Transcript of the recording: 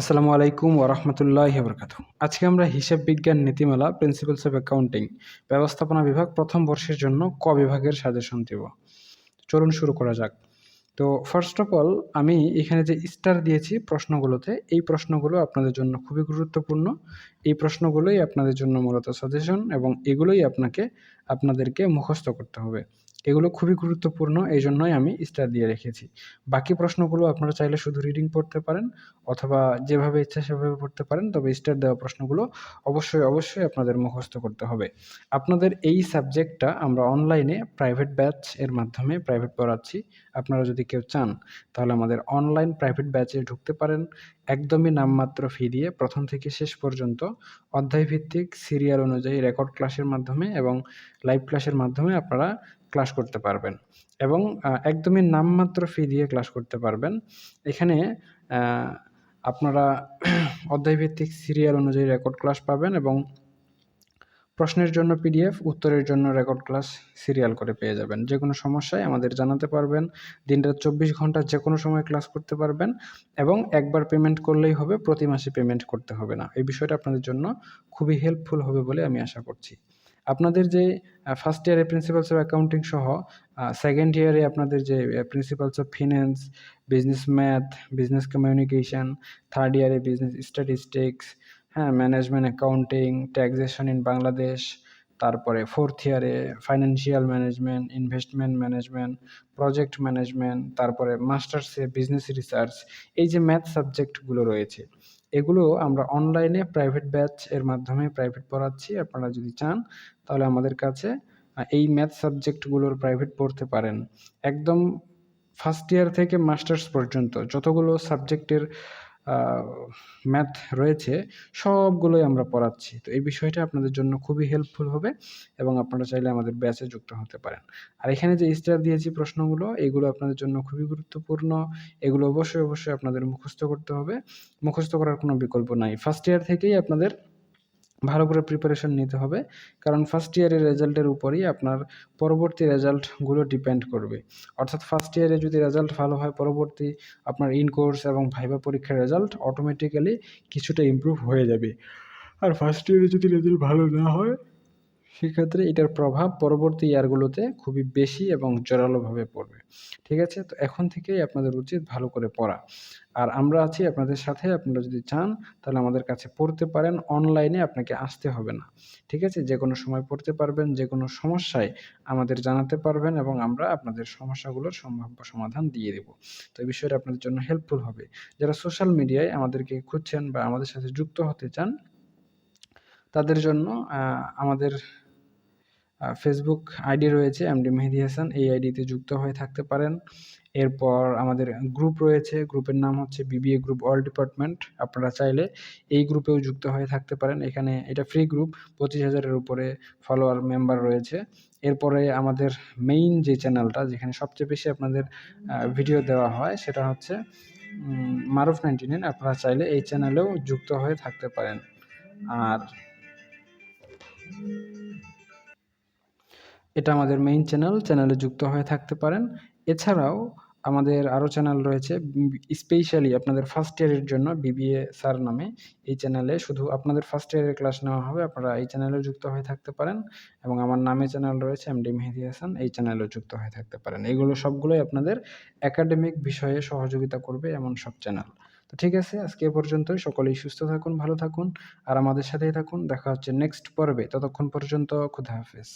আসসালামু আলাইকুম ওরহমতুল্লাহ বরকাত আজকে আমরা হিসাব বিজ্ঞান নীতিমালা প্রিন্সিপালস অফ অ্যাকাউন্টিং ব্যবস্থাপনা বিভাগ প্রথম বর্ষের জন্য ক বিভাগের সাজেশন দেব। চলুন শুরু করা যাক। তো ফার্স্ট অফ অল আমি এখানে যে স্টার দিয়েছি প্রশ্নগুলোতে, এই প্রশ্নগুলো আপনাদের জন্য খুবই গুরুত্বপূর্ণ। এই প্রশ্নগুলোই আপনাদের জন্য মূলত সাজেশন এবং এগুলোই আপনাকে, আপনাদেরকে মুখস্থ করতে হবে। এগুলো খুবই গুরুত্বপূর্ণ এই জন্যই আমি স্টার দিয়ে রেখেছি। বাকি প্রশ্নগুলো আপনারা চাইলে শুধু রিডিং পড়তে পারেন, অথবা যেভাবে ইচ্ছা সেভাবে পড়তে পারেন, তবে স্টার দেওয়া প্রশ্নগুলো অবশ্যই অবশ্যই আপনাদের মুখস্থ করতে হবে। আপনাদের এই সাবজেক্টটা আমরা অনলাইনে প্রাইভেট ব্যাচ এর মাধ্যমে প্রাইভেট পড়াচ্ছি। আপনারা যদি কেউ চান, তাহলে আমাদের অনলাইন প্রাইভেট ব্যাচে ঢুকতে পারেন। একদমই নামমাত্র ফি দিয়ে প্রথম থেকে শেষ পর্যন্ত অধ্যায়ভিত্তিক সিরিয়াল অনুযায়ী রেকর্ড ক্লাসের মাধ্যমে এবং লাইভ ক্লাসের মাধ্যমে আপনারা ক্লাস করতে পারবেন। এবং একদমই নামমাত্র ফি দিয়ে ক্লাস করতে পারবেন। এখানে আপনারা অধ্যায়ভিত্তিক সিরিয়াল অনুযায়ী রেকর্ড ক্লাস পাবেন এবং প্রশ্নের জন্য পিডিএফ উত্তরের জন্য রেকর্ড ক্লাস সিরিয়াল করে পেয়ে যাবেন। যে কোনো সমস্যায় আমাদের জানাতে পারবেন। দিনরাত চব্বিশ ঘণ্টা যে কোনো সময় ক্লাস করতে পারবেন এবং একবার পেমেন্ট করলেই হবে, প্রতি মাসে পেমেন্ট করতে হবে না। এই বিষয়টা আপনাদের জন্য খুবই হেল্পফুল হবে বলে আমি আশা করছি। আপনাদের যে ফার্স্ট ইয়ারে প্রিন্সিপালস অফ অ্যাকাউন্টিং সহ সেকেন্ড ইয়ারে আপনাদের যে principles of finance business math business communication third ইয়ারে বিজনেস স্ট্যাটিস্টিক্স হ্যাঁ management accounting taxation in Bangladesh তারপরে ফোর্থ ইয়ারে financial management investment management project management তারপরে মাস্টার্সে বিজনেস রিসার্চ এই যে ম্যাথ সাবজেক্টগুলো রয়েছে এগুলো আমরা অনলাইনে প্রাইভেট ব্যাচ এর মাধ্যমে প্রাইভেট পড়াচ্ছি, আপনারা যদি চান, তাহলে আমাদের কাছে এই ম্যাথ সাবজেক্টগুলোর প্রাইভেট পড়তে পারেন। একদম ফার্স্ট ইয়ার থেকে মাস্টার্স পর্যন্ত যতগুলো সাবজেক্টের ম্যাথ রয়েছে, সবগুলোই আমরা পড়াচ্ছি। তো এই বিষয়টা আপনাদের জন্য খুবই হেল্পফুল হবে এবং আপনারা চাইলে আমাদের ব্যাচে যুক্ত হতে পারেন। আর এখানে যে স্টার দিয়েছি প্রশ্নগুলো, এগুলো আপনাদের জন্য খুবই গুরুত্বপূর্ণ। এগুলো অবশ্যই অবশ্যই আপনাদের মুখস্থ করতে হবে। মুখস্থ করার কোনো বিকল্প নাই। ফার্স্ট ইয়ার থেকেই আপনাদের ভালো করে প্রিপারেশন নিতে হবে। কারণ ফার্স্ট ইয়ারের রেজাল্টের উপরই আপনার পরবর্তী রেজাল্টগুলো ডিপেন্ড করবে। অর্থাৎ ফার্স্ট ইয়ারে যদি রেজাল্ট ভালো হয়, পরবর্তী আপনার ইন কোর্স এবং ভাইভা পরীক্ষার রেজাল্ট অটোমেটিক্যালি কিছুটা ইম্প্রুভ হয়ে যাবে। আর ফার্স্ট ইয়ারে যদি রেজাল্ট ভালো না হয় সেক্ষেত্রে এটার প্রভাব পরবর্তী ইয়ারগুলোতে খুবই বেশি এবং জোরালোভাবে পড়বে। ঠিক আছে? তো এখন থেকেই আপনাদের উচিত ভালো করে পড়া। আর আমরা আছি আপনাদের সাথে, আপনারা যদি চান, তাহলে আমাদের কাছে পড়তে পারেন। অনলাইনে আপনাকে আসতে হবে না। ঠিক আছে? যে কোনো সময় পড়তে পারবেন, যে কোনো সমস্যায় আমাদের জানাতে পারবেন এবং আমরা আপনাদের সমস্যাগুলোর সম্ভাব্য সমাধান দিয়ে দেব। তো এই বিষয়টা আপনাদের জন্য হেল্পফুল হবে। যারা সোশ্যাল মিডিয়ায় আমাদেরকে খুঁজছেন বা আমাদের সাথে যুক্ত হতে চান, তাদের জন্য আমাদের ফেসবুক আইডি রয়েছে এমডি মেহেদি হাসান। এই আইডিতে যুক্ত হয়ে থাকতে পারেন। এরপর আমাদের গ্রুপ রয়েছে গ্রুপের নাম হচ্ছে বিবিএ গ্রুপ অল ডিপার্টমেন্ট আপনারা চাইলে এই গ্রুপেও যুক্ত হয়ে থাকতে পারেন। এখানে এটা ফ্রি গ্রুপ পঁচিশ হাজারের উপরে ফলোয়ার মেম্বার রয়েছে। এরপরে আমাদের মেইন যে চ্যানেলটা যেখানে সবচেয়ে বেশি আপনাদের ভিডিও দেওয়া হয়, সেটা হচ্ছে মারুফ নাইনটি নাইন। আপনারা চাইলে এই চ্যানেলেও যুক্ত হয়ে থাকতে পারেন। আর এটা আমাদের মেইন চ্যানেল চ্যানেলে যুক্ত হয়ে থাকতে পারেন। এছাড়াও আমাদের আরও চ্যানেল রয়েছে স্পেশালি আপনাদের ফার্স্ট ইয়ারের জন্য বিবিএ স্যার নামে। এই চ্যানেলে শুধু আপনাদের ফার্স্ট ইয়ারের ক্লাস নেওয়া হবে, আপনারা এই চ্যানেলে যুক্ত হয়ে থাকতে পারেন। এবং আমার নামে চ্যানেল রয়েছে এমডি মেহেদি হাসান এই চ্যানেলেও যুক্ত হয়ে থাকতে পারেন। এগুলো সবগুলোই আপনাদের একাডেমিক বিষয়ে সহযোগিতা করবে এমন সব চ্যানেল তো ঠিক আছে, আজকে এ পর্যন্তই। সকলেই সুস্থ থাকুন, ভালো থাকুন, আর আমাদের সাথেই থাকুন। দেখা হচ্ছে নেক্সট পর্বে। ততক্ষণ পর্যন্ত খুদা হাফেজ।